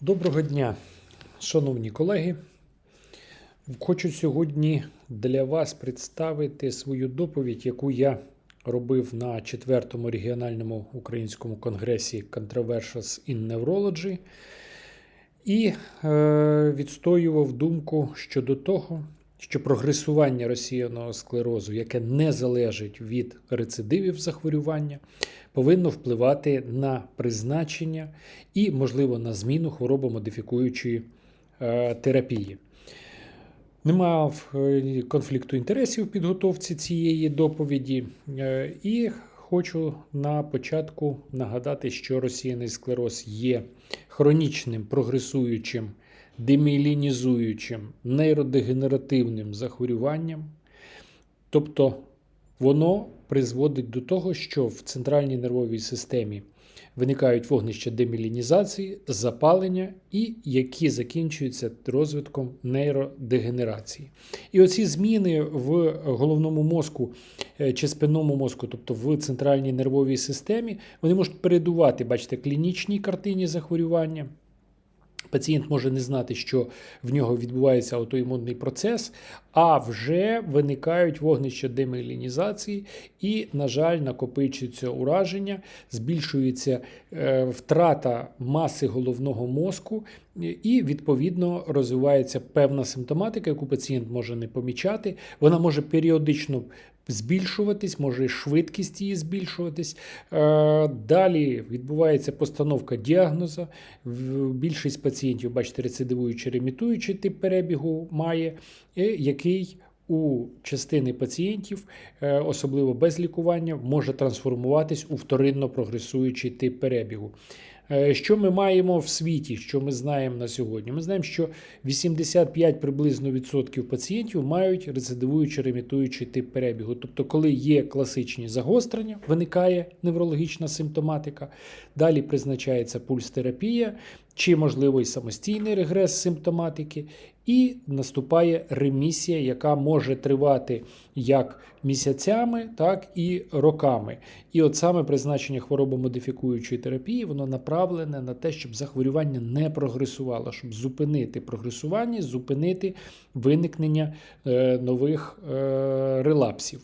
Доброго дня, шановні колеги. Хочу сьогодні для вас представити свою доповідь, яку я робив на 4-му регіональному українському конгресі Controversials in Neurology і е, відстоював думку щодо того, що прогресування розсіяного склерозу, яке не залежить від рецидивів захворювання, повинно впливати на призначення і, можливо, на зміну хворобомодифікуючої е, терапії. Не мав е, конфлікту інтересів в підготовці цієї доповіді, е, і хочу на початку нагадати, що розсіяний склероз є хронічним прогресуючим, деміелінізуючим, нейродегенеративним захворюванням. Тобто воно призводить до того, що в центральній нервовій системі виникають вогнища демілінізації, запалення, і які закінчуються розвитком нейродегенерації. І оці зміни в головному мозку е, чи спинному мозку, тобто в центральній нервовій системі, вони можуть передувати, бачите, клінічній картині захворювання. Пацієнт може не знати, що в нього відбувається аутоімунний процес, а вже виникають вогнища демелінізації, і, на жаль, накопичується ураження, збільшується е, втрата маси головного мозку, і, відповідно, розвивається певна симптоматика, яку пацієнт може не помічати. Вона може періодично збільшуватись, може швидкість її збільшуватись. Е, Далі відбувається постановка діагнозу. Більшість пацієнтів, бачите, рецидивуючий ремітуючий тип перебігу має, е, який у частини пацієнтів, е, особливо без лікування, може трансформуватись у вторинно прогресуючий тип перебігу. Е, Що ми маємо в світі, що ми знаємо на сьогодні? Ми знаємо, що 85 приблизно відсотків пацієнтів мають рецидивуючий ремітуючий тип перебігу. Тобто, коли є класичні загострення, виникає неврологічна симптоматика, далі призначається пульс-терапія, чи, можливо, і самостійний регрес симптоматики, і наступає ремісія, яка може тривати як місяцями, так і роками. І от саме призначення хворобомодифікуючої терапії воно направлене на те, щоб захворювання не прогресувало, щоб зупинити прогресування, зупинити виникнення е, нових е, релапсів.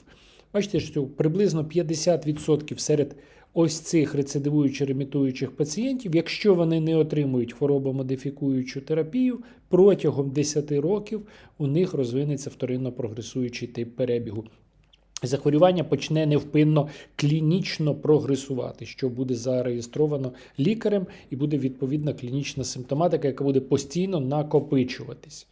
Бачите, що приблизно 50% серед ось цих рецидивуючих ремітуючих пацієнтів, якщо вони не отримують хворобомодифікуючу терапію, протягом 10 років у них розвинеться вторинно прогресуючий тип перебігу. Захворювання почне невпинно клінічно прогресувати, що буде зареєстровано лікарем, і буде відповідна клінічна симптоматика, яка буде постійно накопичуватись.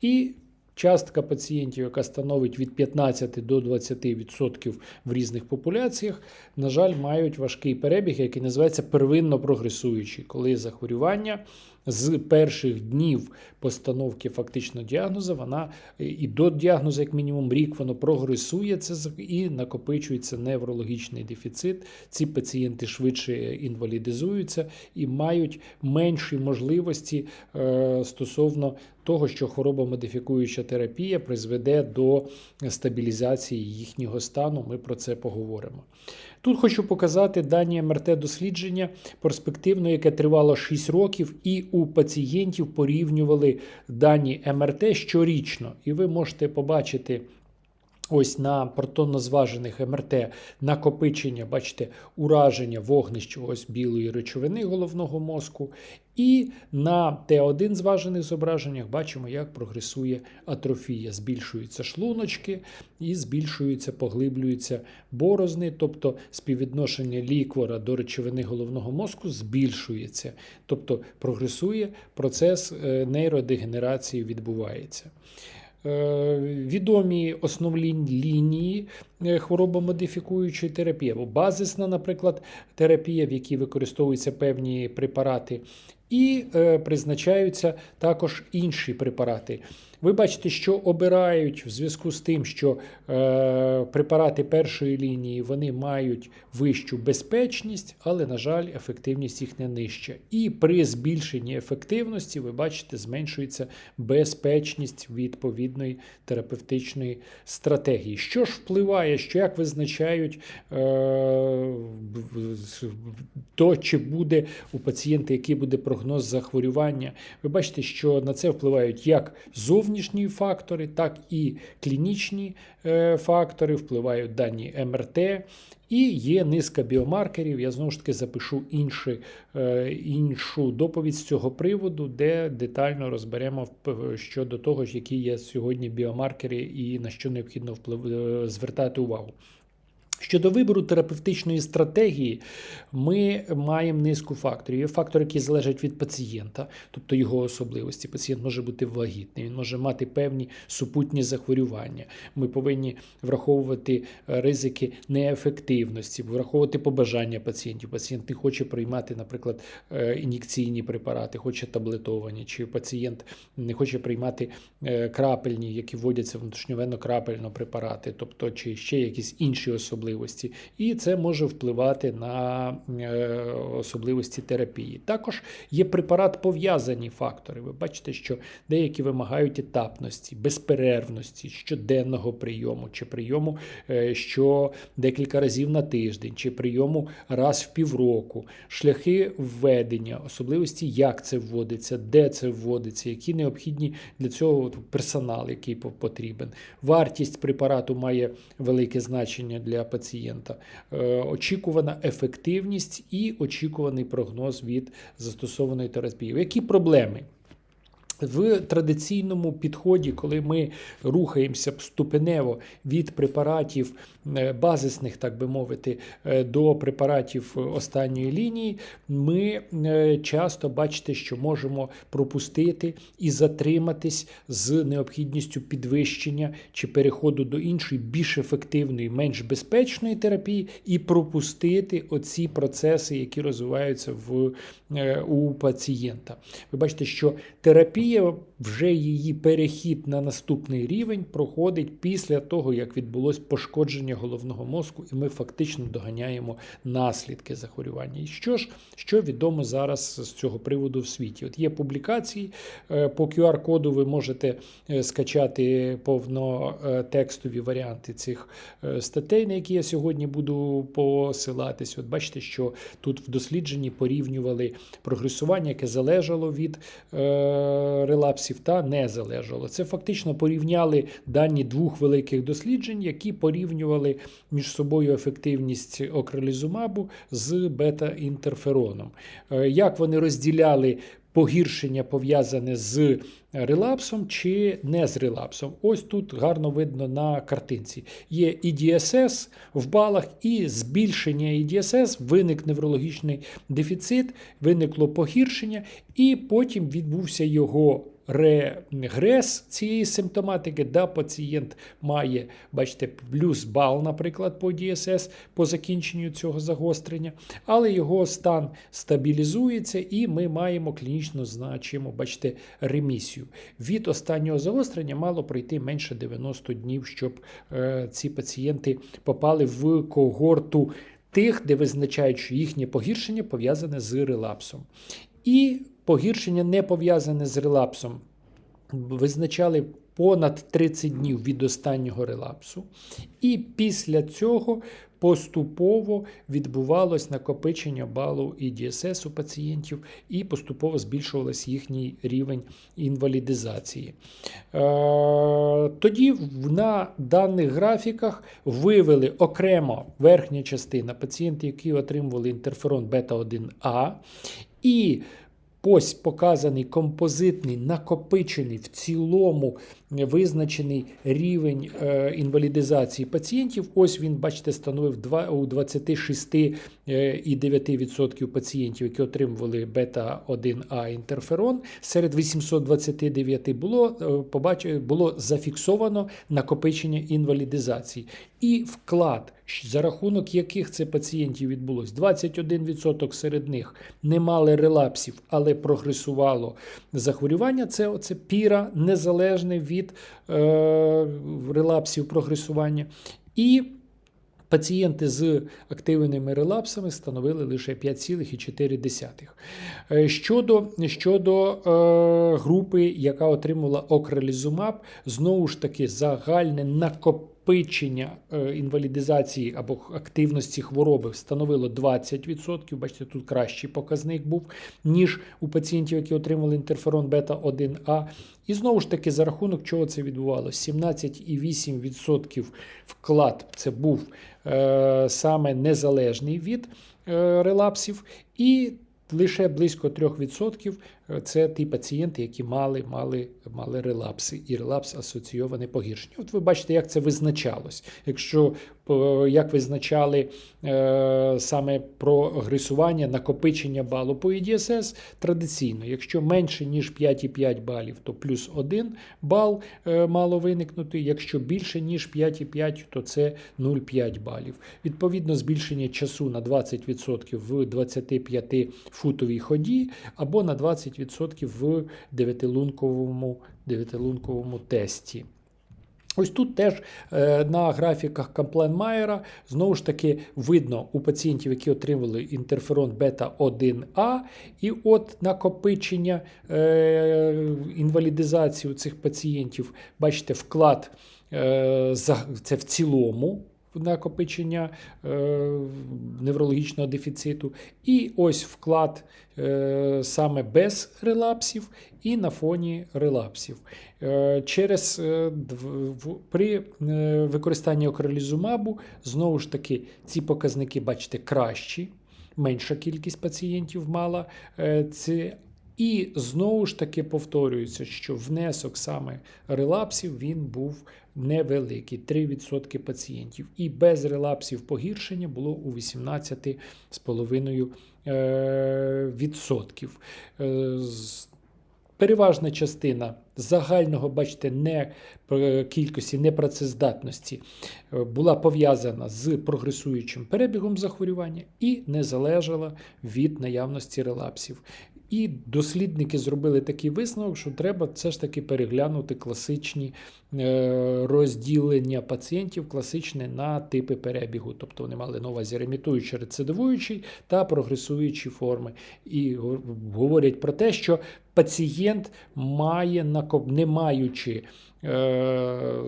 І частка пацієнтів, яка становить від 15 до 20% в різних популяціях, на жаль, мають важкий перебіг, який називається первинно прогресуючий, коли захворювання з перших днів постановки фактично діагнозу, вона і до діагнозу, як мінімум, рік воно прогресує це з- і накопичується неврологічний дефіцит. Ці пацієнти швидше інвалідизуються і мають менші можливості е, стосовно того, що хворобомодифікуюча терапія призведе до стабілізації їхнього стану. Ми про це поговоримо. Тут хочу показати дані МРТ-дослідження перспективно, яке тривало 6 років, і у пацієнтів порівнювали дані МРТ щорічно. І ви можете побачити. Ось на протонно-зважених МРТ накопичення, бачите, ураження вогнищ ось білої речовини головного мозку. І на Т1 зважених зображеннях бачимо, як прогресує атрофія. Збільшуються шлуночки і збільшуються, поглиблюються борозни, тобто співвідношення ліквора до речовини головного мозку збільшується, тобто прогресує процес е, нейродегенерації відбувається. Е, Відомі основні лінії е, хворобомодифікуючої терапії, або базисна, наприклад, терапія, в якій використовуються певні препарати, і е, призначаються також інші препарати. Ви бачите, що обирають в зв'язку з тим, що е, препарати першої лінії вони мають вищу безпечність, але, на жаль, ефективність їх не нижча. І при збільшенні ефективності, ви бачите, зменшується безпечність відповідної терапевтичної стратегії. Що ж впливає, що як визначають е, то, чи буде у пацієнта, який буде прогноз захворювання. Ви бачите, що на це впливають як зовнішні фактори, так і клінічні е, фактори, впливають дані МРТ. І є низка біомаркерів. Я знову ж таки запишу інші, е, іншу доповідь з цього приводу, де детально розберемо щодо того, які є сьогодні біомаркери і на що необхідно вплив, е, звертати увагу. Щодо вибору терапевтичної стратегії, ми маємо низку факторів. Є фактори, які залежать від пацієнта, тобто його особливості. Пацієнт може бути вагітний, він може мати певні супутні захворювання. Ми повинні враховувати е, ризики неефективності, враховувати побажання пацієнтів. Пацієнт не хоче приймати, наприклад, е, ін'єкційні препарати, хоче таблетовані, чи пацієнт не хоче приймати е, крапельні, які вводяться внутрішньовенно крапельно препарати, тобто чи ще якісь інші особливості. І це може впливати на е, особливості терапії. Також є препарат пов'язані фактори. Ви бачите, що деякі вимагають етапності, безперервності, щоденного прийому, чи прийому е, що декілька разів на тиждень, чи прийому раз в півроку, шляхи введення, особливості, як це вводиться, де це вводиться, які необхідні для цього персонал, який потрібен. Вартість препарату має велике значення для пацієнта, Е, очікувана ефективність і очікуваний прогноз від застосованої терапії. Які проблеми? В традиційному підході, коли ми рухаємося ступенево від препаратів базисних, так би мовити, е, до препаратів останньої лінії, ми е, часто бачите, що можемо пропустити і затриматись з необхідністю підвищення чи переходу до іншої, більш ефективної, менш безпечної терапії, і пропустити оці процеси, які розвиваються в, е, у пацієнта. Ви бачите, що терапія вже її перехід на наступний рівень проходить після того, як відбулось пошкодження головного мозку, і ми фактично доганяємо наслідки захворювання. І що ж, що відомо зараз з цього приводу в світі? От є публікації е, по QR-коду. Ви можете е, скачати повнотекстові варіанти цих е, статей, на які я сьогодні буду посилатись. От бачите, що тут в дослідженні порівнювали прогресування, яке залежало від е, релапсів та не залежало. Це фактично порівняли дані двох великих досліджень, які порівнювали між собою ефективність окралізумабу з бета-інтерфероном. Е, Як вони розділяли погіршення пов'язане з релапсом чи не з релапсом. Ось тут гарно видно на картинці. Є IDSS в балах, і збільшення IDSS, виник неврологічний дефіцит, виникло погіршення, і потім відбувся його регрес цієї симптоматики, да, пацієнт має, бачите, плюс бал, наприклад, по DSS по закінченню цього загострення, але його стан стабілізується, і ми маємо клінічно значимо, бачите, ремісію. Від останнього загострення мало пройти менше 90 днів, щоб е, ці пацієнти попали в когорту тих, де визначають, що їхнє погіршення пов'язане з релапсом. І погіршення не пов'язане з релапсом. Визначали понад 30 днів від останнього релапсу, і після цього поступово відбувалось накопичення балу і DSS у пацієнтів, і поступово збільшувався їхній рівень інвалідизації. Е, Тоді на даних графіках вивели окремо верхня частина пацієнти, які отримували інтерферон бета-1А, і Ось показаний композитний, накопичений в цілому визначений рівень е, інвалідизації пацієнтів. Ось він, бачите, становив два- у 26,9% пацієнтів, які отримували бета-1А інтерферон. Серед 829 було, е, побачив, було зафіксовано накопичення інвалідизації. І вклад, за рахунок яких це пацієнтів відбулось. 21% серед них не мали релапсів, але прогресувало захворювання. Це оце піра незалежне від е, релапсів прогресування. І Пацієнти з активними релапсами становили лише 5,4. Е, Щодо, щодо е, групи, яка отримала окралізумаб, знову ж таки загальне накопичення накопичення е, інвалідизації або активності хвороби становило 20%. Бачите, тут кращий показник був, ніж у пацієнтів, які отримали інтерферон бета-1А. І знову ж таки, за рахунок чого це відбувалося? 17,8% вклад це був е, саме незалежний від е, релапсів, і лише близько 3% це ті пацієнти, які мали мали, мали релапси і релапс асоційоване погіршення. От ви бачите, як це визначалось. Якщо е, як визначали е, саме прогресування, накопичення балу по ІДСС традиційно, якщо менше ніж 5,5 балів, то плюс 1 бал е, мало виникнути. Якщо більше ніж 5,5, то це 0,5 балів. Відповідно, збільшення часу на 20% в 25-футовій ході або на 20% в дев'ятилунковому, дев'ятилунковому тесті. Ось тут теж е, на графіках Кампленмайера знову ж таки видно у пацієнтів, які отримали інтерферон бета-1А, і от накопичення е, інвалідизації у цих пацієнтів, бачите, вклад е, це в цілому. Накопичення е, неврологічного дефіциту, і ось вклад е, саме без релапсів і на фоні релапсів. Е, через при використанні окрелізумабу знову ж таки ці показники, бачите, кращі. Менша кількість пацієнтів мала це. І знову ж таки повторюється, що внесок саме релапсів він був невеликий 3% пацієнтів. І без релапсів погіршення було у 18,5%. е. Е, Переважна частина загального, бачите, не е, кількості непрацездатності була пов'язана з прогресуючим перебігом захворювання і не залежала від наявності релапсів. І дослідники зробили такий висновок, що треба все ж таки переглянути класичні е, розділення пацієнтів класичне на типи перебігу. Тобто вони мали на увазі ремітуючий, рецидивуючий та прогресуючі форми. І говорять про те, що пацієнт має, не маючи е,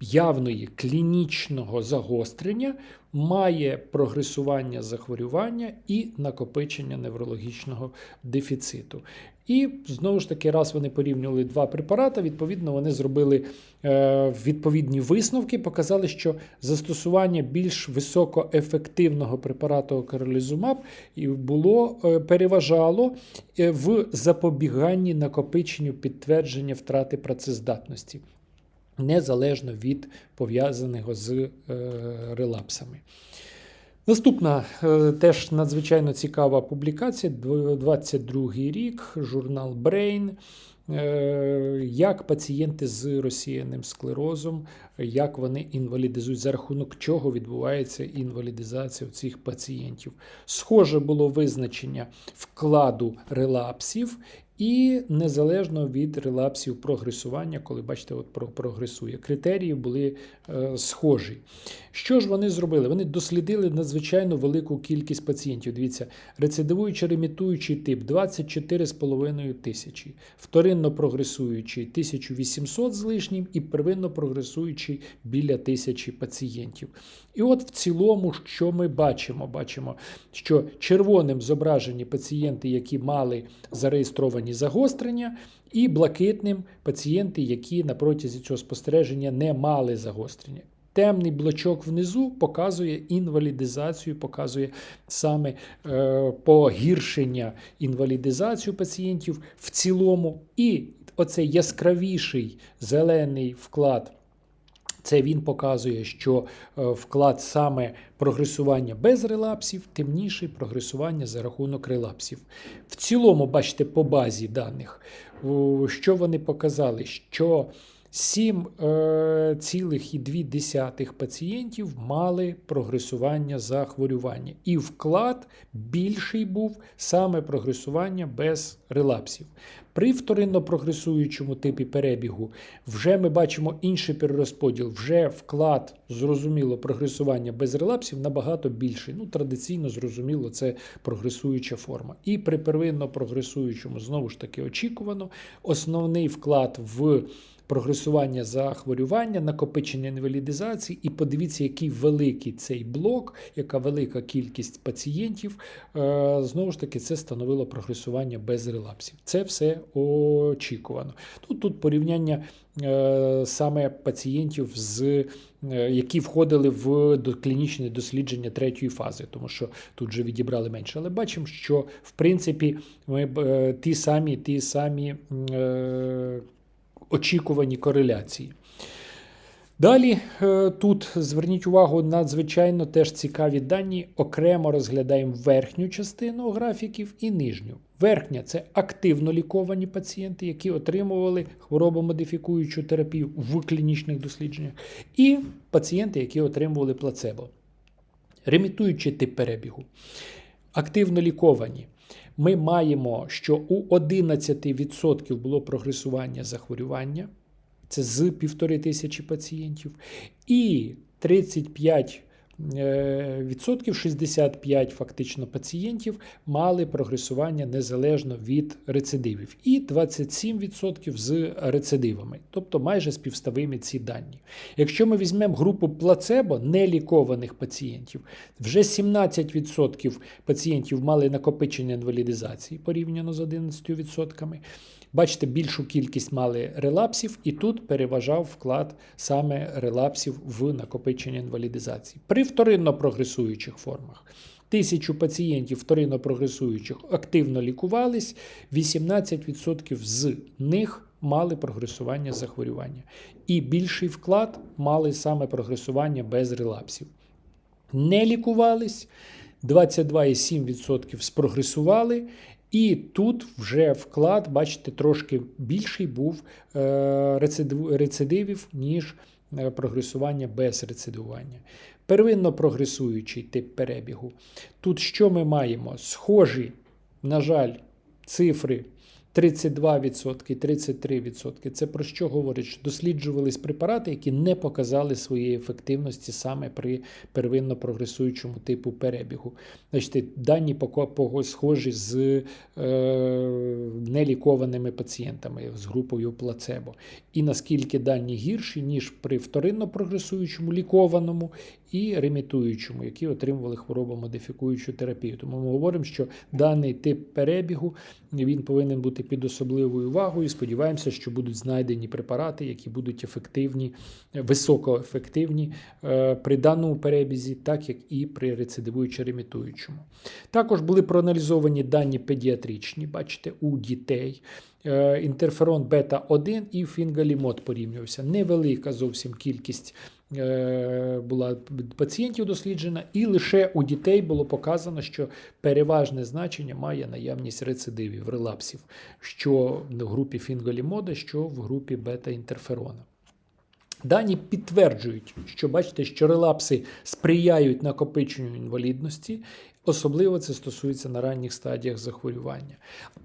явної клінічного загострення, має прогресування захворювання і накопичення неврологічного дефіциту. І знову ж таки, раз вони порівнювали два препарати, відповідно, вони зробили е, відповідні висновки, показали, що застосування більш високоефективного препарату окрелізумаб було е, переважало е, в запобіганні накопиченню підтвердження втрати працездатності незалежно від пов'язаного з е, релапсами. Наступна е, теж надзвичайно цікава публікація, 22 рік, журнал Brain. Е, Як пацієнти з розсіяним склерозом, як вони інвалідизують, за рахунок чого відбувається інвалідизація цих пацієнтів. Схоже було визначення вкладу релапсів і незалежно від релапсів прогресування, коли бачите, от прогресує. Критерії були е, схожі. Що ж вони зробили? Вони дослідили надзвичайно велику кількість пацієнтів. Дивіться, рецидивуючий ремітуючий тип 24,5 тисячі, вторинно прогресуючий 1800 з лишнім і первинно прогресуючий біля тисячі пацієнтів. І от в цілому, що ми бачимо? Бачимо, що червоним зображені пацієнти, які мали зареєстровані загострення, і блакитним пацієнти, які на протязі цього спостереження не мали загострення. Темний блочок внизу показує інвалідизацію, показує саме е, погіршення інвалідизацію пацієнтів в цілому. І оцей яскравіший зелений вклад це він показує, що е, вклад саме прогресування без релапсів, темніший прогресування за рахунок релапсів. В цілому, бачите, по базі даних, що вони показали, що 7,2 пацієнтів мали прогресування захворювання. І вклад більший був саме прогресування без релапсів. При вторинно прогресуючому типі перебігу вже ми бачимо інший перерозподіл. Вже вклад, зрозуміло, прогресування без релапсів набагато більший. Ну, традиційно зрозуміло, це прогресуюча форма. І при первинно прогресуючому, знову ж таки, очікувано, основний вклад в прогресування захворювання, накопичення інвалідизації. І подивіться, який великий цей блок, яка велика кількість пацієнтів. Е, Знову ж таки, це становило прогресування без релапсів. Це все очікувано. Тут тут порівняння е, саме пацієнтів, з, е, які входили в клінічне дослідження третьої фази, тому що тут вже відібрали менше. Але бачимо, що в принципі ми ті самі, ті самі очікувані кореляції. Далі е, тут зверніть увагу надзвичайно теж цікаві дані. Окремо розглядаємо верхню частину графіків і нижню. Верхня це активно ліковані пацієнти, які отримували хворобомодифікуючу терапію в клінічних дослідженнях, і пацієнти, які отримували плацебо. Ремітуючий тип перебігу. Активно ліковані. Ми маємо, що у 11% було прогресування захворювання, це з півтори тисячі пацієнтів, і 35 е, відсотків, 65 фактично пацієнтів мали прогресування незалежно від рецидивів, і 27% з рецидивами, тобто майже співставимі ці дані. Якщо ми візьмемо групу плацебо нелікованих пацієнтів, вже 17% пацієнтів мали накопичення інвалідизації порівняно з 11%. Бачите, більшу кількість мали релапсів, і тут переважав вклад саме релапсів в накопичення інвалідизації. При вторинно прогресуючих формах. Тисячу пацієнтів вторинно прогресуючих активно лікувались, 18% з них мали прогресування захворювання. І більший вклад мали саме прогресування без релапсів. Не лікувались, 22,7% спрогресували, і тут вже вклад, бачите, трошки більший був е, рецидивів, ніж е, прогресування без рецидивування. Первинно прогресуючий тип перебігу. Тут що ми маємо? Схожі, на жаль, цифри 32%, 33%. Це про що говорить? Що досліджувались препарати, які не показали своєї ефективності саме при первинно прогресуючому типу перебігу. Значить, дані схожі з е, нелікованими пацієнтами з групою плацебо. І наскільки дані гірші, ніж при вторинно прогресуючому лікованому і ремітуючому, які отримували хворобомодифікуючу терапію. Тому ми говоримо, що даний тип перебігу він повинен бути під особливою увагою. Сподіваємося, що будуть знайдені препарати, які будуть ефективні, високоефективні е, при даному перебізі, так як і при рецидивуючо ремітуючому. Також були проаналізовані дані педіатричні, бачите, у дітей. Е, Інтерферон бета-1 і фінгалімод порівнювався. Невелика зовсім кількість була пацієнтів досліджена, і лише у дітей було показано, що переважне значення має наявність рецидивів, релапсів, що в групі фінгалімода, що в групі бета-інтерферона. Дані підтверджують, що бачите, що релапси сприяють накопиченню інвалідності, особливо це стосується на ранніх стадіях захворювання.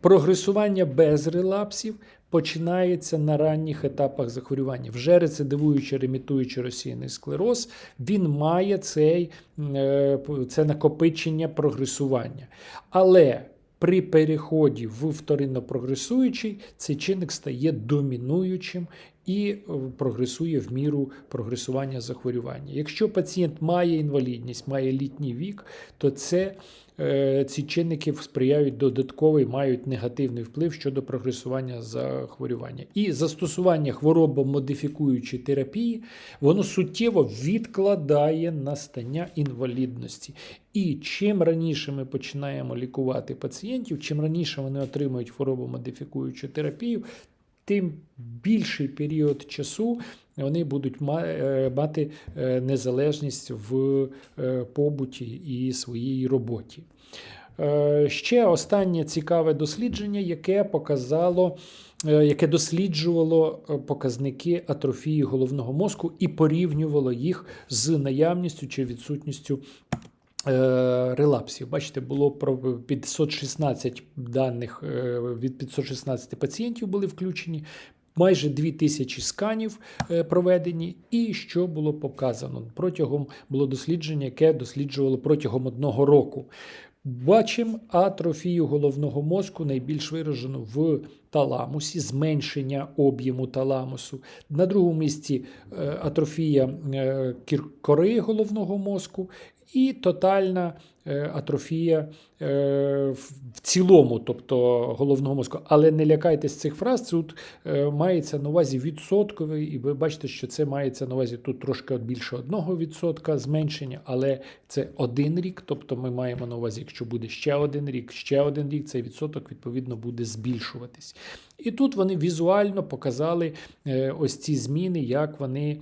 Прогресування без релапсів починається на ранніх етапах захворювання. Вже рецидивуючи, ремітуючи російний склероз, він має цей, е, це накопичення прогресування. Але при переході в вторинно прогресуючий цей чинник стає домінуючим і е, прогресує в міру прогресування захворювання. Якщо пацієнт має інвалідність, має літній вік, то це е, ці чинники сприяють додатковий, мають негативний вплив щодо прогресування захворювання. І застосування хворобомодифікуючої терапії воно суттєво відкладає настання інвалідності. І чим раніше ми починаємо лікувати пацієнтів, чим раніше вони отримують хворобомодифікуючу терапію, тим більший період часу вони будуть е, мати е, незалежність в е, побуті і своїй роботі. Ще останнє цікаве дослідження, яке показало, яке досліджувало показники атрофії головного мозку і порівнювало їх з наявністю чи відсутністю релапсів. Бачите, було про 516 даних е, від 516 пацієнтів були включені. Майже 2000 сканів е, проведені, і що було показано протягом було дослідження, яке досліджувало протягом одного року. Бачимо атрофію головного мозку найбільш виражену в таламусі, зменшення об'єму таламусу. На другому місці е, атрофія е, кори головного мозку і тотальна е, атрофія е, в цілому, тобто головного мозку. Але не лякайтесь цих фраз. Тут е, мається на увазі відсотковий, і ви бачите, що це мається на увазі тут трошки більше 1% зменшення, але це один рік. Тобто ми маємо на увазі, якщо буде ще один рік, ще один рік, цей відсоток відповідно буде збільшуватись. І тут вони візуально показали ось ці зміни, як вони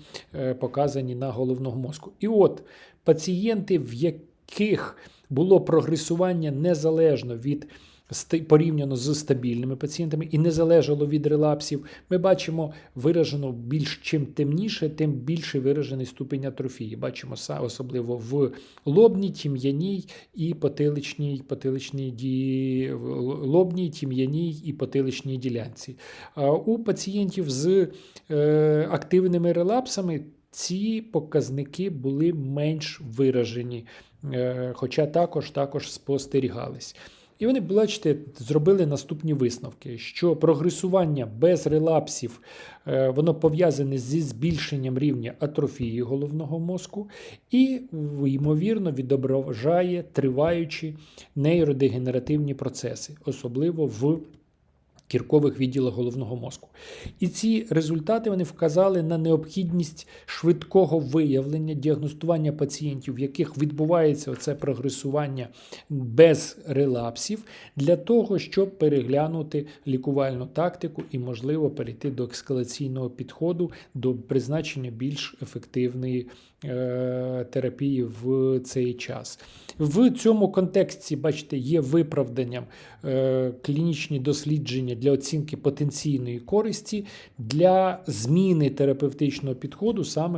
показані на головного мозку. І от пацієнти, в яких було прогресування незалежно від порівняно з стабільними пацієнтами і не залежало від релапсів, ми бачимо виражено більш чим темніше, тим більше виражений ступень атрофії. Бачимо особливо в лобній, тім'яній і потиличній, потиличній ді... лобній, тім'яній і потиличній ділянці. У пацієнтів з е, активними релапсами ці показники були менш виражені, е, хоча також, також спостерігались. І вони, бачите, зробили наступні висновки: що прогресування без релапсів е, воно пов'язане зі збільшенням рівня атрофії головного мозку і, ймовірно, відображає триваючі нейродегенеративні процеси, особливо в кіркових відділах головного мозку. І ці результати вони вказали на необхідність швидкого виявлення, діагностування пацієнтів, в яких відбувається оце прогресування без релапсів, для того, щоб переглянути лікувальну тактику і, можливо, перейти до ескалаційного підходу, до призначення більш ефективної терапії в цей час. В цьому контексті, бачите, є виправданням е, клінічні дослідження для оцінки потенційної користі для зміни терапевтичного підходу саме в